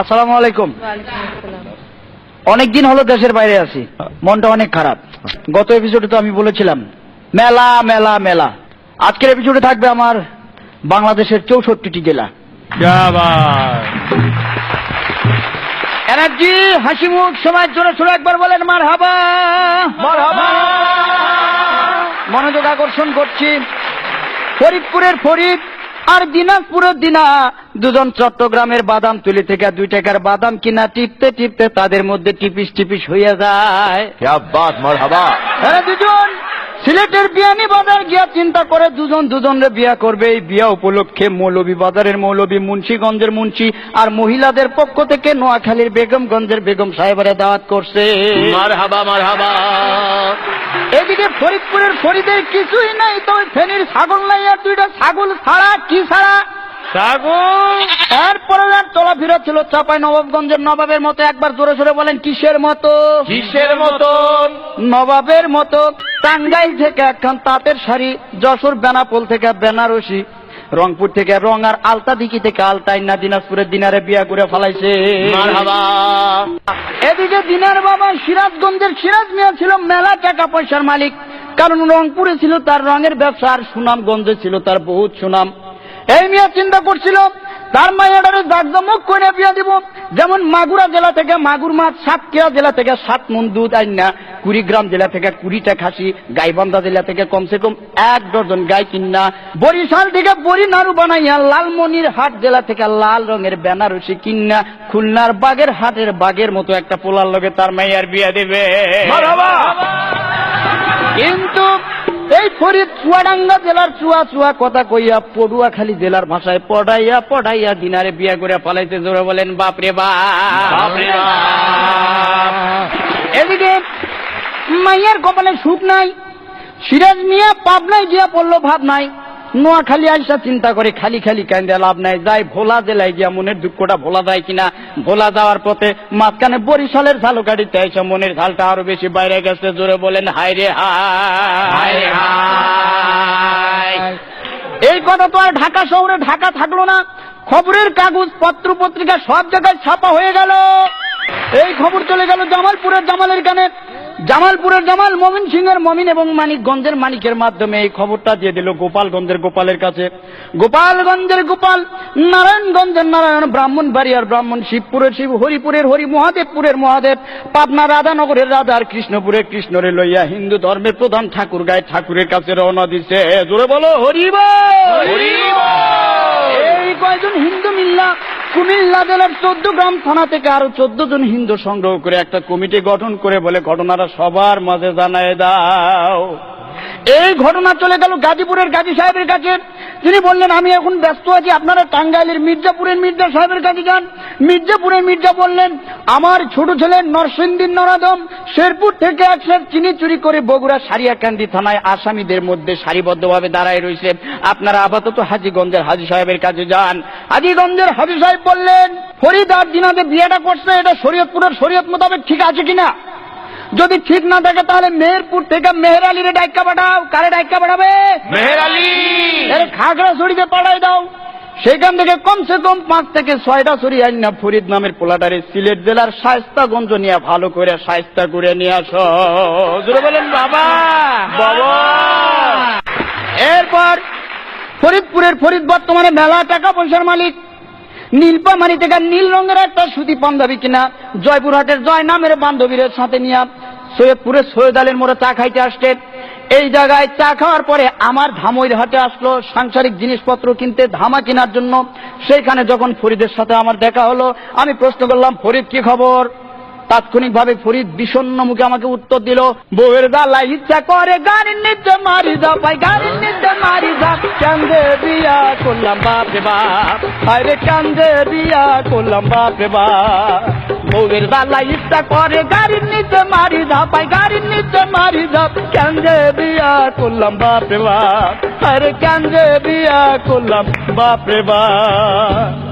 আসসালামু আলাইকুম। অনেকদিন হলো দেশের বাইরে আছি। মনটা অনেক খারাপ। গত এপিসোডে তো আমি বলেছিলাম মেলা মেলা মেলা। আজকের এপিসোডে থাকবে আমার বাংলাদেশের চৌষট্টিটি জেলা। এনার্জি হাসি মুখ সময়ের জন্য শুরু একবার বলেন মার হাবা মনোযোগ আকর্ষণ করছি। ফরিদপুরের ফরিদ আর দিনাজপুরের দিনা দুজন চট্টগ্রামের বাদাম তুলে থেকে দুই টাকার বাদাম কিনা টিপতে টিপতে তাদের মধ্যে টিপিস টিপিস হইয়া যায়। দুজন সিলেটের বিয়ানি বাজার গিয়া চিন্তা করে দুজন দুজনের বিয়া করবে। এই বিয়া উপলক্ষে মৌলবী বাজারের মৌলবী মুন্সীগঞ্জের মুন্সী আর মহিলাদের পক্ষ থেকে নোয়াখালীর বেগমগঞ্জের বেগম সাহেবরা দাওয়াত করছে। মার হাবা মার হাবা এদিকে ফরিদপুরের ফরিদের কিছুই নাই তো ফেনীর ছাগল নাই আর দুইটা ছাগল ছাড়া কি ছাড়া? ছাগল? এরপরে আর চলাফেরা ছিল চাপাই নবাবগঞ্জের নবাবের মতো একবার জোরে সোরে বলেন কিসের মতো? কিসের মতো? নবাবের মতো। টাঙ্গাইল থেকে একখান তাঁতের শাড়ি যশোর বেনাপোল থেকে বেনারসি রংপুর থেকে রং আর আলতা দিকি থেকে আলতাই না দিনাজপুরের দিনারে বিয়া করে ফেলাইছে। এদিকে দিনার বাবা সিরাজগঞ্জের সিরাজ মিয়া ছিল মেলা টাকা পয়সার মালিক। কারণ রংপুরে ছিল তার রঙের ব্যবসা আর সুনামগঞ্জে ছিল তার বহুত সুনাম। এই মিয়া চিন্তা করছিল তার মায়ের জাকজমক করে বিয়া দিব। যেমন মাগুরা জেলা থেকে মাগুর মাছ সাতক্ষীরা জেলা থেকে সাত মন দুধ আইনা কুড়িগ্রাম জেলা থেকে কুড়িটা খাসি গাইবান্ধা জেলা থেকে কমসে কম এক ডজন গাই কিনা। বরিশাল থেকে বরি নাড়ু বানাইয়া লালমনির হাট জেলা থেকে লাল রঙের বেনারসি কিনা। খুলনার বাগের হাটের বাগের মতো একটা পোলার লগে তার মেয়ার বিয়া দেবে। কিন্তু এই ফরিদ চুয়াডাঙ্গা জেলার চুয়া চুয়া কথা কইয়া পড়ুয়া খালি জেলার ভাষায় পড়াইয়া পড়াইয়া দিনারে বিয়া করে পালাইতে জোরে বলেন বাপরে বাপ বাপরে বাপ। এদিকে মাইয়ার কপালে সুখ নাই সিরাজ মিয়া পাবনায় গিয়া পড়ল ভাব নাই নোয়াখালী আইসা চিন্তা করে খালি খালি কান্দে লাভ নাই। যাই ভোলা জেলায় গিয়া মনের দুঃখটা ভোলা যায় কিনা, ভোলা যাওয়ার পথে মাঝখানে বরিশালের ঝালু গাড়িতে এসে মনের ঝালটা আরও বেশি বাইরে গেছে, জোরে বলেন হাই রে হাই হায় হায়। এই কথা তো আর ঢাকা শহরে ঢাকা থাকল না। খবরের কাগজ, পত্র, পত্রিকা সব জায়গায় ছাপা হয়ে গেল। এই খবর চলে গেল জামালপুরের জামালের কানে। জামালপুরের জামাল মমিন সিং এর মমিন এবং মানিকগঞ্জের মানিকের মাধ্যমে এই খবরটা দিয়ে দিল গোপালগঞ্জের গোপালের কাছে। গোপালগঞ্জের গোপাল নারায়ণগঞ্জের নারায়ণ ব্রাহ্মণবাড়িয়ার ব্রাহ্মণ শিবপুরের শিব হরিপুরের হরি মহাদেবপুরের মহাদেব পাবনা রাধানগরের রাধা আর কৃষ্ণপুরের কৃষ্ণরে লইয়া হিন্দু ধর্মের প্রধান ঠাকুর গায়ে ঠাকুরের কাছে রওনা দিছে। জোরে বলো হরিব এই কয়জন হিন্দু মিল্লা কুমিল্লা জেলার চোদ্দ গ্রাম থানা থেকে আরও চোদ্দ জন হিন্দু সংগ্রহ করে একটা কমিটি গঠন করে বলে ঘটনাটা সবার মাঝে জানায় দাও। এই ঘটনা চলে গেল গাজীপুরের গাজী সাহেবের কাছে। তিনি বললেন, আমি এখন ব্যস্ত আছি, আপনারা টাঙ্গাইলের মির্জাপুরের মির্জা সাহেবের কাছে যান। মির্জাপুরের মির্জা বললেন, আমার ছোট ছেলে নরসিংদীর নরাদম শেরপুর থেকে এক চিনি চুরি করে বগুড়া সারিয়াকান্দি থানায় আসামিদের মধ্যে সারিবদ্ধভাবে দাঁড়ায় রয়েছে। আপনারা আপাতত হাজিগঞ্জের হাজি সাহেবের কাছে যান। হাজিগঞ্জের হাজি সাহেব বললেন ফরিদ আর দিনাতে বিয়েটা করছে, এটা শরীয়তপুরের শরীয়ত মোতাবেক ঠিক আছে কিনা? যদি ঠিক না থাকে তাহলে মেহেরপুর থেকে মেহের আলীরে ডাইকা পাঠাও। কারে ডাইকা পাঠাবে? মেহের আলী এর খাগড়াছড়িতে পাঠাই দাও। সেখান থেকে কমসে কম পাঁচ থেকে ছয়টা ছড়ি আইন না ফরিদ নামের পোলাটারে সিলেট জেলার শায়স্তাগঞ্জ নিয়ে ভালো করে শায়স্তা করে নিয়ে আসো। বলেন বাবা! বাবা! এরপর ফরিদপুরের ফরিদ বর্তমানে মেলা টাকা পয়সার মালিক। নীলপামারি থেকে নীল রঙের একটা সুতি পাঞ্জাবি কিনা জয়পুরহাটের জয় নামের বান্ধবীর সাথে নিয়ে সৈয়দপুরের সৈয়দ আলীর মোড়ে চা খাইতে আসছে। এই জায়গায় চা খাওয়ার পরে আমার ধামইর হাটে আসলো সাংসারিক জিনিসপত্র কিনতে, ধামা কেনার জন্য। সেইখানে যখন ফরিদের সাথে আমার দেখা হলো, আমি প্রশ্ন করলাম, ফরিদ, কি খবর? তাৎক্ষণিকভাবে ফরিদ বিষণ্ণ মুখে আমাকে উত্তর দিল, বউয়ের গালায় ইচ্ছা করে গাড়ির নিচে মারি যা, পাই গাড়ির নিচে মারি যা, কান্দে বিয়া করলাম বাপ রে বাপ। আরে কান্দে বিয়া করলাম বাপ বাপ। বউয়ের বালা ইচ্ছা করে, গাড়ির নিচে মারি ধাপাই গাড়ির নিচে মারি যা কান্দে বিয়া করলাম বাপ রে বাপ। আরে কান্দে বিয়া করলাম বাপ রে বাপ।